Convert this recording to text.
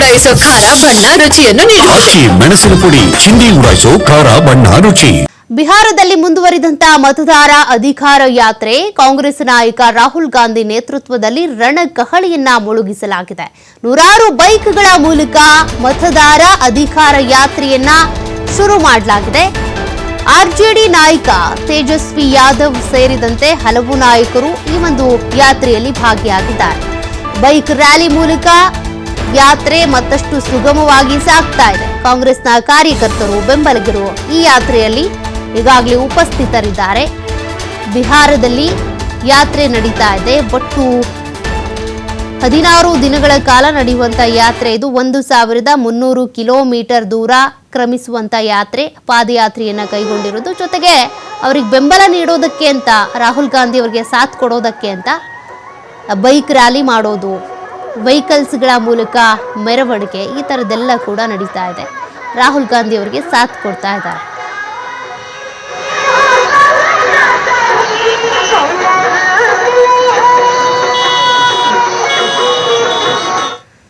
ಉಡಾಯಿಸೋ ಖಾರ ಬಣ್ಣ ರುಚಿಯನ್ನು ನೀಡುತ್ತದೆ ಮೆಣಸಿನ ಪುಡಿ ಚಿಂದಿ ಉಡಾಯಿಸೋ ಖಾರ ಬಣ್ಣ ರುಚಿ. ಬಿಹಾರದಲ್ಲಿ ಮುಂದುವರಿದಂತಹ ಮತದಾರ ಅಧಿಕಾರ ಯಾತ್ರೆ ಕಾಂಗ್ರೆಸ್ ನಾಯಕ ರಾಹುಲ್ ಗಾಂಧಿ ನೇತೃತ್ವದಲ್ಲಿ ರಣಕಹಳಿಯನ್ನ ಮುಳುಗಿಸಲಾಗಿದೆ. ನೂರಾರು ಬೈಕ್ಗಳ ಮೂಲಕ ಮತದಾರ ಅಧಿಕಾರ ಯಾತ್ರೆಯನ್ನ ಶುರು ಮಾಡಲಾಗಿದೆ. ಆರ್ಜೆಡಿ ನಾಯಕ ತೇಜಸ್ವಿ ಯಾದವ್ ಸೇರಿದಂತೆ ಹಲವು ನಾಯಕರು ಈ ಒಂದು ಯಾತ್ರೆಯಲ್ಲಿ ಭಾಗಿಯಾಗಿದ್ದಾರೆ. ಬೈಕ್ ರ್ಯಾಲಿ ಮೂಲಕ ಯಾತ್ರೆ ಮತ್ತಷ್ಟು ಸುಗಮವಾಗಿ ಸಾಗ್ತಾ ಇದೆ. ಕಾಂಗ್ರೆಸ್ನ ಕಾರ್ಯಕರ್ತರು ಬೆಂಬಲಿಗರು ಈ ಯಾತ್ರೆಯಲ್ಲಿ ಈಗಾಗಲೇ ಉಪಸ್ಥಿತರಿದ್ದಾರೆ. ಬಿಹಾರದಲ್ಲಿ ಯಾತ್ರೆ ನಡೀತಾ ಇದೆ. ಒಟ್ಟು ಹದಿನಾರು ದಿನಗಳ ಕಾಲ ನಡೆಯುವಂತ ಯಾತ್ರೆ ಇದು. ಒಂದು ಸಾವಿರದ ಮುನ್ನೂರು ಕಿಲೋಮೀಟರ್ ದೂರ ಕ್ರಮಿಸುವಂತ ಯಾತ್ರೆ. ಪಾದಯಾತ್ರೆಯನ್ನ ಕೈಗೊಂಡಿರೋದು ಜೊತೆಗೆ ಅವ್ರಿಗೆ ಬೆಂಬಲ ನೀಡೋದಕ್ಕೆ ಅಂತ, ರಾಹುಲ್ ಗಾಂಧಿ ಅವರಿಗೆ ಸಾಥ್ ಕೊಡೋದಕ್ಕೆ ಅಂತ, ಬೈಕ್ ರ್ಯಾಲಿ ಮಾಡೋದು ವೆಹಿಕಲ್ಸ್ಗಳ ಮೂಲಕ ಮೆರವಣಿಗೆ ಈ ಥರದ್ದೆಲ್ಲ ಕೂಡ ನಡೀತಾ ಇದೆ. ರಾಹುಲ್ ಗಾಂಧಿ ಅವರಿಗೆ ಸಾಥ್ ಕೊಡ್ತಾ ಇದ್ದಾರೆ.